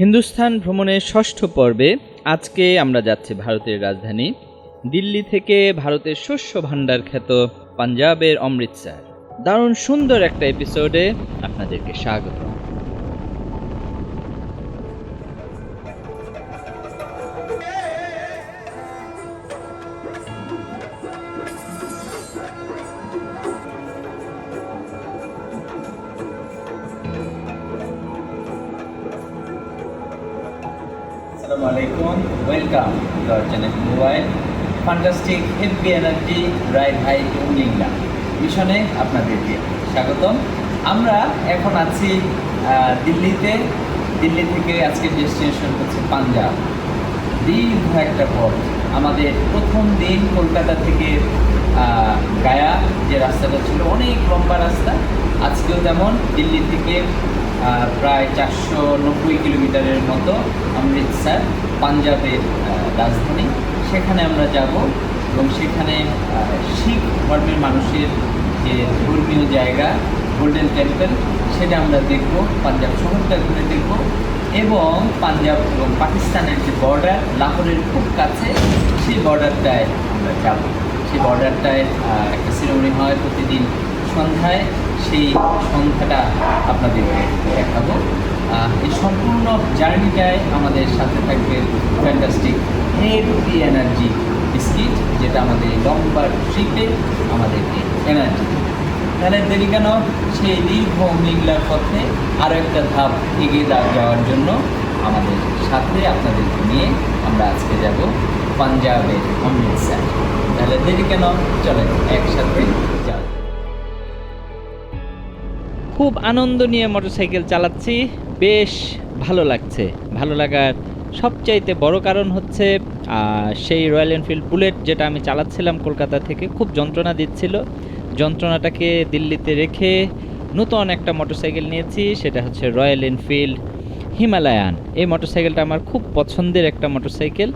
হিন্দুস্থান ভ্রমণের ষষ্ঠ পর্বে আজকে আমরা যাচ্ছি ভারতের রাজধানী, দিল্লি থেকে ভারতের শস্য ভাণ্ডার খ্যাত পাঞ্জাবের অমৃতসর। দারুণ সুন্দর একটা এপিসোডে আপনাদেরকে স্বাগত। আলাইকুম welcome to our channel mobile fantastic heavy energy ride high উইংলা মিশনে আপনাদেরকে স্বাগতম। আমরা এখন আছি দিল্লিতে। দিল্লি থেকে আজকের ডেস্টিনেশন হচ্ছে পাঞ্জাব। দীর্ঘ একটা পথ। আমাদের প্রথম দিন কলকাতা থেকে গায়া, যে রাস্তাটা ছিল অনেক লম্বা রাস্তা, আজকেও যেমন দিল্লি থেকে প্রায় চারশো নব্বই কিলোমিটারের মতো অমৃতসর, পাঞ্জাবের রাজধানী। সেখানে আমরা যাব এবং সেখানে শিখ ধর্মের মানুষের যে ধর্মীয় জায়গা গোল্ডেন টেম্পল সেটা আমরা দেখব, পাঞ্জাব শহরটা ঘুরে দেখব এবং পাঞ্জাব এবং পাকিস্তানের যে বর্ডার লাহোরের খুব কাছে, সেই বর্ডারটায় আমরা যাব। সেই বর্ডারটায় একটা সিনেমনি হয় প্রতিদিন সন্ধ্যায় সেই সন্ধ্যাটা আপনাদেরকে দেখাবো। এই সম্পূর্ণ জার্নিটায় আমাদের সাথে থাকবে ফ্যান্টাস্টিক হেভি এনার্জি বিস্কিট যেটা আমাদের লম্বা ট্রিপে আমাদেরকে এনার্জি তাহলে দেরি কেন? সেই দীর্ঘ মিগলার পথে আরও একটা ধাপ এগিয়ে যাওয়ার জন্য আমাদের সাথে আপনাদেরকে নিয়ে আমরা আজকে যাব পাঞ্জাবের অমৃতসর। তাহলে দেরি কেন? চলেন একসাথে খুব আনন্দ নিয়ে মোটরসাইকেল চালাচ্ছি। বেশ ভালো লাগছে। ভালো লাগার সবচাইতে বড় কারণ হচ্ছে সেই রয়্যাল এনফিল্ড বুলেট যেটা আমি চালাচ্ছিলাম কলকাতা থেকে, খুব যন্ত্রণা দিচ্ছিল। যন্ত্রণাটাকে দিল্লিতে রেখে নতুন একটা মোটরসাইকেল নিয়েছি, সেটা হচ্ছে রয়্যাল এনফিল্ড হিমালয়ান এই মোটরসাইকেলটা আমার খুব পছন্দের একটা মোটরসাইকেল।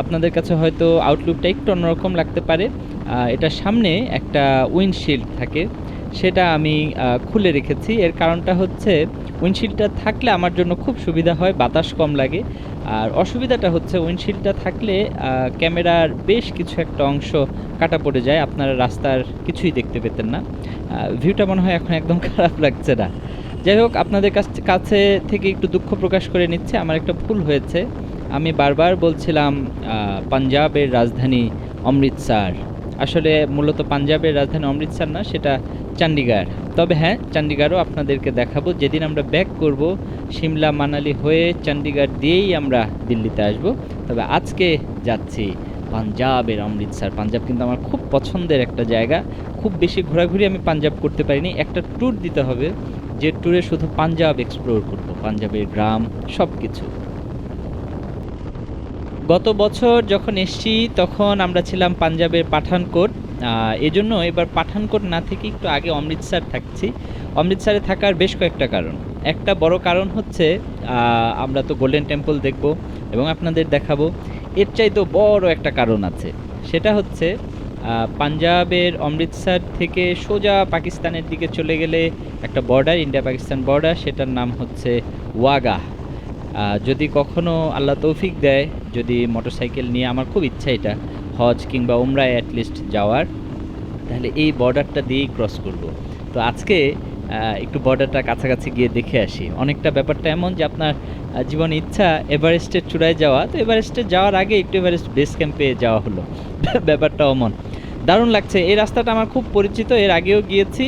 আপনাদের কাছে হয়তো আউটলুকটা একটু অন্যরকম লাগতে পারে। এটার সামনে একটা উইন্ডশিল্ড থাকে। সেটা আমি খুলে রেখেছি। এর কারণটা হচ্ছে, উইন্ডশিল্ডটা থাকলে আমার জন্য খুব সুবিধা হয়, বাতাস কম লাগে। আর অসুবিধাটা হচ্ছে, উইন্ডশিল্ডটা থাকলে ক্যামেরার বেশ কিছু একটা অংশ কাটা পড়ে যায়, আপনারা রাস্তার কিছুই দেখতে পেতেন না। ভিউটা মনে হয় এখন একদম খারাপ লাগছে না। যাই হোক, আপনাদের কাছ থেকে একটু দুঃখ প্রকাশ করে নিচ্ছে, আমার একটা ভুল হয়েছে। আমি বারবার বলছিলাম পাঞ্জাবের রাজধানী অমৃতসর। আসলে মূলত পাঞ্জাবের রাজধানী অমৃতসর না, সেটা চণ্ডীগড় তবে হ্যাঁ চণ্ডীগড়ও আপনাদেরকে দেখাবো। যেদিন আমরা ব্যাক করব, সিমলা মানালি হয়ে চণ্ডীগড় দিয়েই আমরা দিল্লিতে আসব। তবে আজকে যাচ্ছি পাঞ্জাবের অমৃতসর। পাঞ্জাব কিন্তু আমার খুব পছন্দের একটা জায়গা। খুব বেশি ঘোরাঘুরি আমি পাঞ্জাব করতে পারিনি। একটা ট্যুর দিতে হবে, যে ট্যুরে শুধু পাঞ্জাব এক্সপ্লোর করব। পাঞ্জাবের গ্রাম সব কিছু গত বছর যখন এসছি তখন আমরা ছিলাম পাঞ্জাবের পাঠানকোট। এজন্য এবার পাঠানকোট না থেকে একটু আগে অমৃতসর থাকছি। অমৃতসরে থাকার বেশ কয়েকটা কারণ। একটা বড় কারণ হচ্ছে আমরা তো গোল্ডেন টেম্পল দেখব এবং আপনাদের দেখাবো। এর চাইতেও বড় একটা কারণ আছে। সেটা হচ্ছে পাঞ্জাবের অমৃতসর থেকে সোজা পাকিস্তানের দিকে চলে গেলে একটা বর্ডার ইন্ডিয়া পাকিস্তান বর্ডার সেটার নাম হচ্ছে ওয়াগাহ। আহ, যদি কখনো আল্লাহ তৌফিক দেয়, যদি মোটরসাইকেল নিয়ে আমার খুব ইচ্ছা এটা, হজ কিংবা উমরায় অ্যাটলিস্ট যাওয়ার, তাহলে এই বর্ডারটা দিয়েই ক্রস করব। তো আজকে একটু বর্ডারটা কাছাকাছি গিয়ে দেখে আসি। অনেকটা ব্যাপারটা এমন যে আপনার জীবনে ইচ্ছা এভারেস্টের চূড়ায় যাওয়া, তো এভারেস্টে যাওয়ার আগে একটু এভারেস্ট বেস ক্যাম্পে যাওয়া হলো। ব্যাপারটা অমন। দারুণ লাগছে। এই রাস্তাটা আমার খুব পরিচিত, এর আগেও গিয়েছি।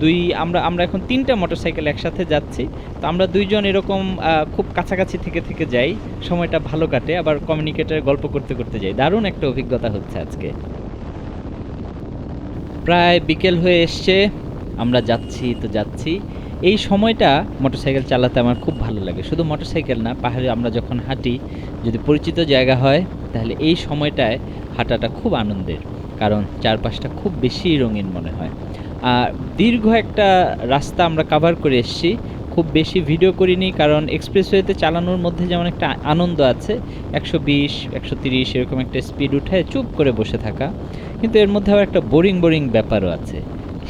দুই, আমরা আমরা এখন তিনটা মোটরসাইকেল একসাথে যাচ্ছি। তো আমরা দুইজন এরকম খুব কাছাকাছি থেকে থেকে যাই। সময়টা ভালো কাটে, আবার কমিউনিকেটার গল্প করতে করতে যাই। দারুণ একটা অভিজ্ঞতা হচ্ছে আজকে। প্রায় বিকেল হয়ে এসছে, আমরা যাচ্ছি, তো যাচ্ছি। এই সময়টা মোটরসাইকেল চালাতে আমার খুব ভালো লাগে। শুধু মোটরসাইকেল না, পাহাড়ে আমরা যখন হাঁটি, যদি পরিচিত জায়গা হয়, তাহলে এই সময়টায় হাঁটাটা খুব আনন্দের। কারণ চারপাশটা খুব বেশি রঙিন মনে হয়। দীর্ঘ একটা রাস্তা আমরা কাভার করে এসেছি। খুব বেশি ভিডিও করিনি, কারণ এক্সপ্রেসওয়েতে চালানোর মধ্যে যেমন একটা আনন্দ আছে, একশো বিশ, একশো তিরিশ এরকম একটা স্পিড উঠে চুপ করে বসে থাকা। কিন্তু এর মধ্যে আবার একটা বোরিং বোরিং ব্যাপারও আছে।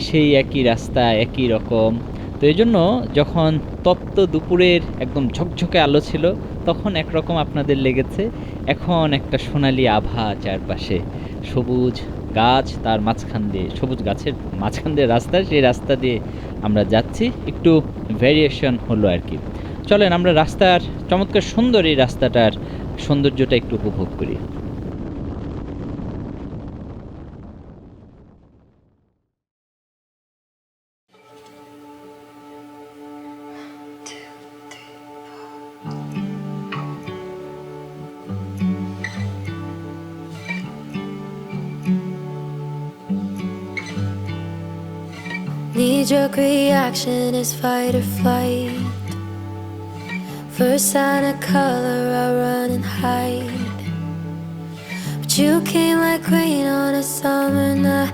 সেই একই রাস্তা, একই রকম। তো এই জন্য যখন তপ্ত দুপুরের একদম ঝকঝকে আলো ছিল, তখন একরকম আপনাদের লেগেছে। এখন একটা সোনালি আভা চারপাশে, সবুজ গাছ তার মাঝখান দিয়ে, সবুজ গাছের মাঝখান দিয়ে রাস্তা, সেই রাস্তা দিয়ে আমরা যাচ্ছি। একটু ভ্যারিয়েশন হলো আর কি। চলেন আমরা রাস্তার, চমৎকার সুন্দর এই রাস্তাটার সৌন্দর্যটা একটু উপভোগ করি। Knee jerk reaction is fight or flight. First sign of color, I run and hide. But you came like rain on a summer night.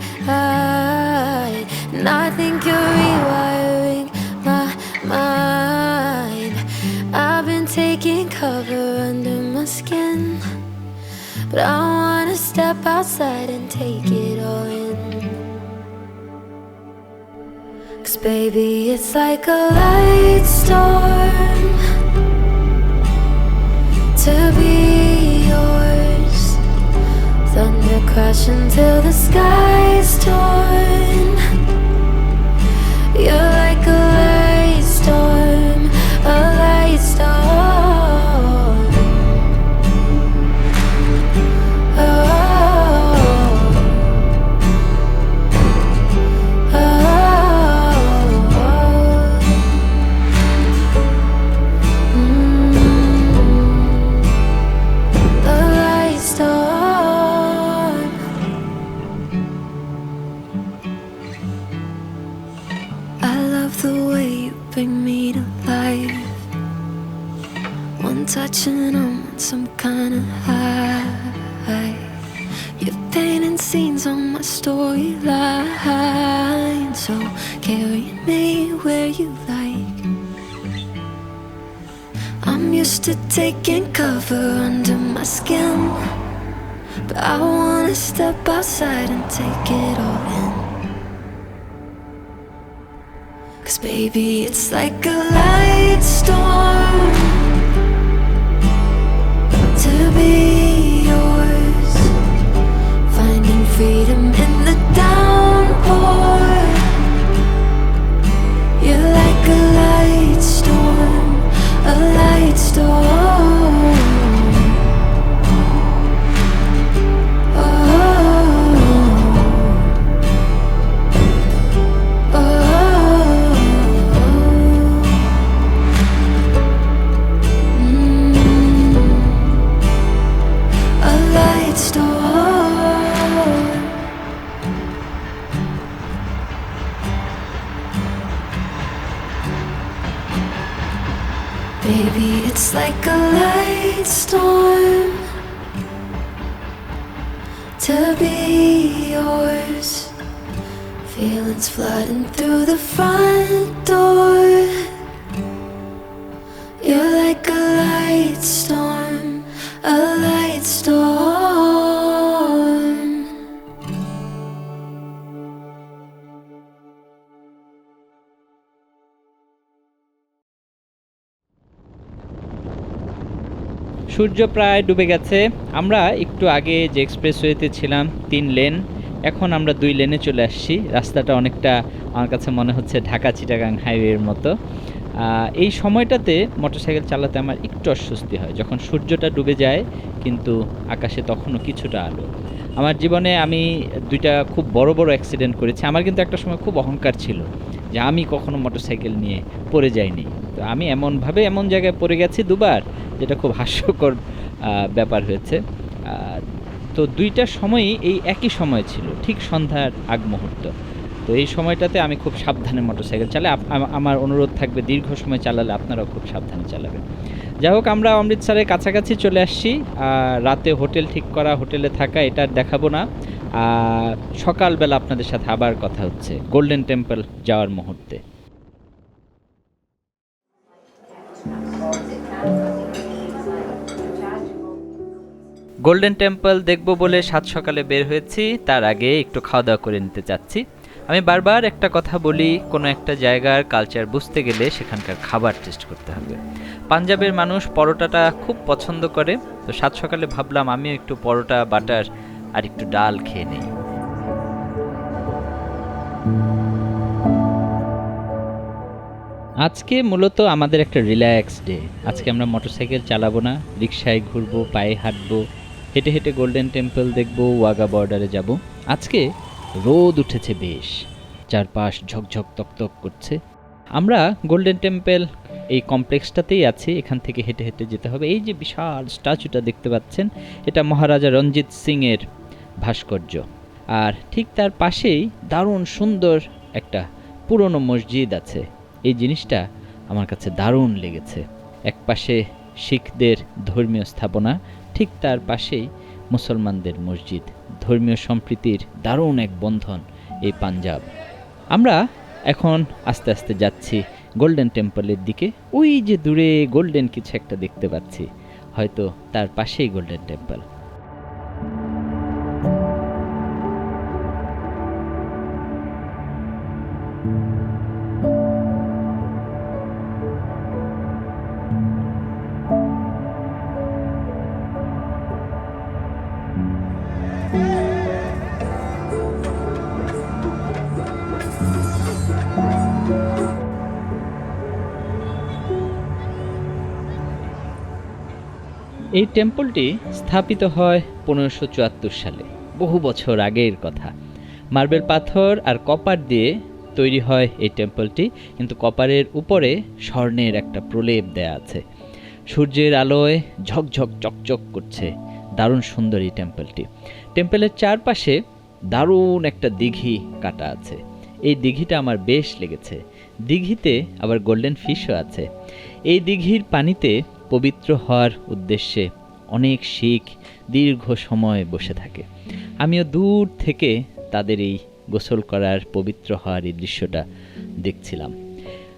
And I think you're rewiring my mind. I've been taking cover under my skin. But I wanna step outside and take it all in. Baby, it's like a light storm to be yours. Thunder crashing till the sky's torn. You're like a taking cover under my skin. But I wanna step outside and take it all in. Cause baby, it's like a light storm to be yours. Finding freedom in the downpour. You're like a light storm, a light storm. সূর্য প্রায় ডুবে গেছে। আমরা একটু আগে যে এক্সপ্রেসওয়েতে ছিলাম, তিন lane, এখন আমরা দুই লেনে চলে আসছি। রাস্তাটা অনেকটা আমার কাছে মনে হচ্ছে ঢাকা চিটাগাং হাইওয়ের মতো। এই সময়টাতে মোটরসাইকেল চালাতে আমার একটু অস্বস্তি হয়। যখন সূর্যটা ডুবে যায়, কিন্তু আকাশে তখনও কিছুটা আলো। আমার জীবনে আমি দুইটা খুব বড় বড় অ্যাক্সিডেন্ট করেছি। আমার কিন্তু একটা সময় খুব অহংকার ছিল যে আমি কখনো মোটরসাইকেল নিয়ে পড়ে যাইনি। তো আমি এমনভাবে এমন জায়গায় পড়ে গেছি দুবার যেটা খুব হাস্যকর ব্যাপার হয়েছে। তো দুইটা সময়ই এই একই সময় ছিল, ঠিক সন্ধ্যার আগ মুহূর্ত। তো এই সময়টাতে আমি খুব সাবধানে মোটরসাইকেল চালাই আমার অনুরোধ থাকবে দীর্ঘ সময় চালালে আপনারাও খুব সাবধানে চালাবেন। যাই হোক, আমরা অমৃতসরের কাছাকাছি চলে আসছি। রাতে হোটেল ঠিক করা, হোটেলে থাকা, এটা দেখাবো না। সকালবেলা আপনাদের সাথে আবার কথা হচ্ছে গোল্ডেন টেম্পল যাওয়ার মুহূর্তে। গোল্ডেন টেম্পল দেখব বলে সাত সকালে বের হয়েছি, তার আগে একটু খাওয়া দাওয়া করে নিতে চাচ্ছি। আমি বারবার একটা কথা বলি, কোনো একটা জায়গার কালচার বুঝতে গেলে সেখানকার খাবার টেস্ট করতে হবে। পাঞ্জাবের মানুষ পরোটাটা খুব পছন্দ করে, তো সাত সকালে ভাবলাম আমিও একটু পরোটা, বাটার আর একটু ডাল খেয়ে নিই। আজকে মূলত আমাদের একটা রিল্যাক্স ডে আজকে আমরা মোটরসাইকেল চালাবো না, রিক্সায় ঘুরবো, পায়ে হাঁটবো হেঁটে হেঁটে গোল্ডেন টেম্পল দেখব ওয়াগা বর্ডারে যাব। আজকে রোদ উঠেছে বেশ, চারপাশ ঝকঝক তকতক করছে। আমরা গোল্ডেন টেম্পল এই কমপ্লেক্সটাতেই আছি, এখান থেকে হেঁটে হেঁটে যেতে হবে। এই যে বিশাল স্ট্যাচুটা দেখতে পাচ্ছেন, এটা মহারাজা রঞ্জিত সিংয়ের ভাস্কর্য। আর ঠিক তার পাশেই দারুণ সুন্দর একটা পুরনো মসজিদ আছে। এই জিনিসটা আমার কাছে দারুণ লেগেছে। এক পাশে শিখদের ধর্মীয় স্থাপনা, ঠিক তার পাশেই মুসলমানদের মসজিদ। ধর্মীয় সম্প্রীতির দারুণ এক বন্ধন এই পাঞ্জাব। আমরা এখন আস্তে আস্তে যাচ্ছি গোল্ডেন টেম্পলের দিকে। ওই যে দূরে গোল্ডেন কিছু একটা দেখতে পাচ্ছি। হয়তো তার পাশেই গোল্ডেন টেম্পল। এই টেম্পলটি স্থাপিত হয় পনেরোশো চুয়াত্তর সালে, বহু বছর আগের কথা। মার্বেল পাথর আর কপার দিয়ে তৈরি হয় এই টেম্পলটি, কিন্তু কপারের উপরে স্বর্ণের একটা প্রলেপ দেয়া আছে। সূর্যের আলোয় ঝকঝক চকচক করছে। দারুণ সুন্দর এই টেম্পলটি। টেম্পলের চারপাশে দারুণ একটা দিঘি কাটা আছে। এই দিঘিটা আমার বেশ লেগেছে। দিঘিতে আবার গোল্ডেন ফিশও আছে। এই দিঘির পানিতে পবিত্র হওয়ার উদ্দেশ্যে অনেক শিখ দীর্ঘ সময় বসে থাকে। আমিও দূর থেকে তাদের এই গোসল করার পবিত্র হওয়ার এই দৃশ্যটা দেখছিলাম।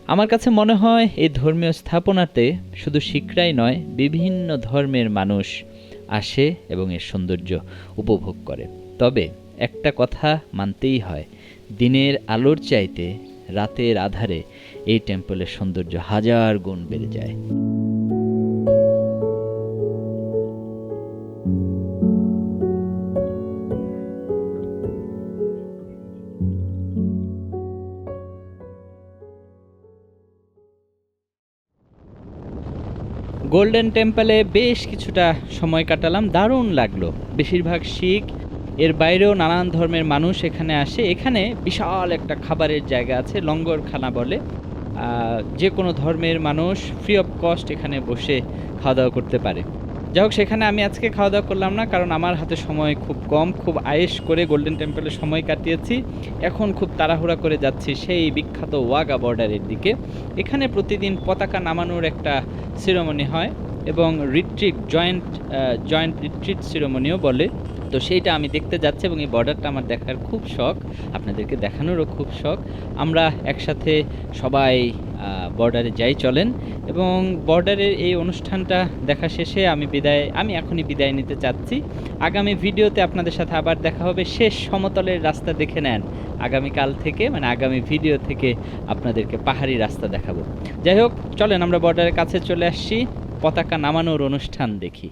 আমার কাছে মনে হয় এই ধর্মীয় স্থাপনাতে শুধু শিখরাই নয়, বিভিন্ন ধর্মের মানুষ আসে এবং এর সৌন্দর্য উপভোগ করে। তবে একটা কথা মানতেই হয়, দিনের আলোর চাইতে রাতের আধারে এই টেম্পলের সৌন্দর্য হাজার গুণ বেড়ে যায়। গোল্ডেন টেম্পলে বেশ কিছুটা সময় কাটালাম, দারুণ লাগল। বেশিরভাগ শিখ, এর বাইরেও নানান ধর্মের মানুষ এখানে আসে। এখানে বিশাল একটা খাবারের জায়গা আছে, লঙ্গরখানা বলে। যে কোনো ধর্মের মানুষ ফ্রি অফ কস্ট এখানে বসে খাওয়া দাওয়া করতে পারে। যাই হোক সেখানে আমি আজকে খাওয়া দাওয়া করলাম না, কারণ আমার হাতে সময় খুব কম, খুব আয়েস করে গোল্ডেন টেম্পলে সময় কাটিয়েছি। এখন খুব তাড়াহুড়া করে যাচ্ছি সেই বিখ্যাত ওয়াগা বর্ডারের দিকে। এখানে প্রতিদিন পতাকা নামানোর একটা সিরোমনি হয় এবং রিট্রিট জয়েন্ট জয়েন্ট রিট্রিট সিরোমনিও বলে। তো সেইটা আমি দেখতে যাচ্ছি এবং এই বর্ডারটা আমার দেখার খুব শখ, আপনাদেরকে দেখানোরও খুব শখ। আমরা একসাথে সবাই বর্ডারে যাই চলেন এবং বর্ডারের এই অনুষ্ঠানটা দেখা শেষে আমি বিদায়, আমি এখনই বিদায় নিতে চাচ্ছি। আগামী ভিডিওতে আপনাদের সাথে আবার দেখা হবে, শেষ সমতলের রাস্তা দেখে নেন। আগামীকাল থেকে মানে আগামী ভিডিও থেকে আপনাদেরকে পাহাড়ি রাস্তা দেখাবো। যাই হোক, চলেন আমরা বর্ডারের কাছে চলে আসছি, পতাকা নামানোর অনুষ্ঠান দেখি।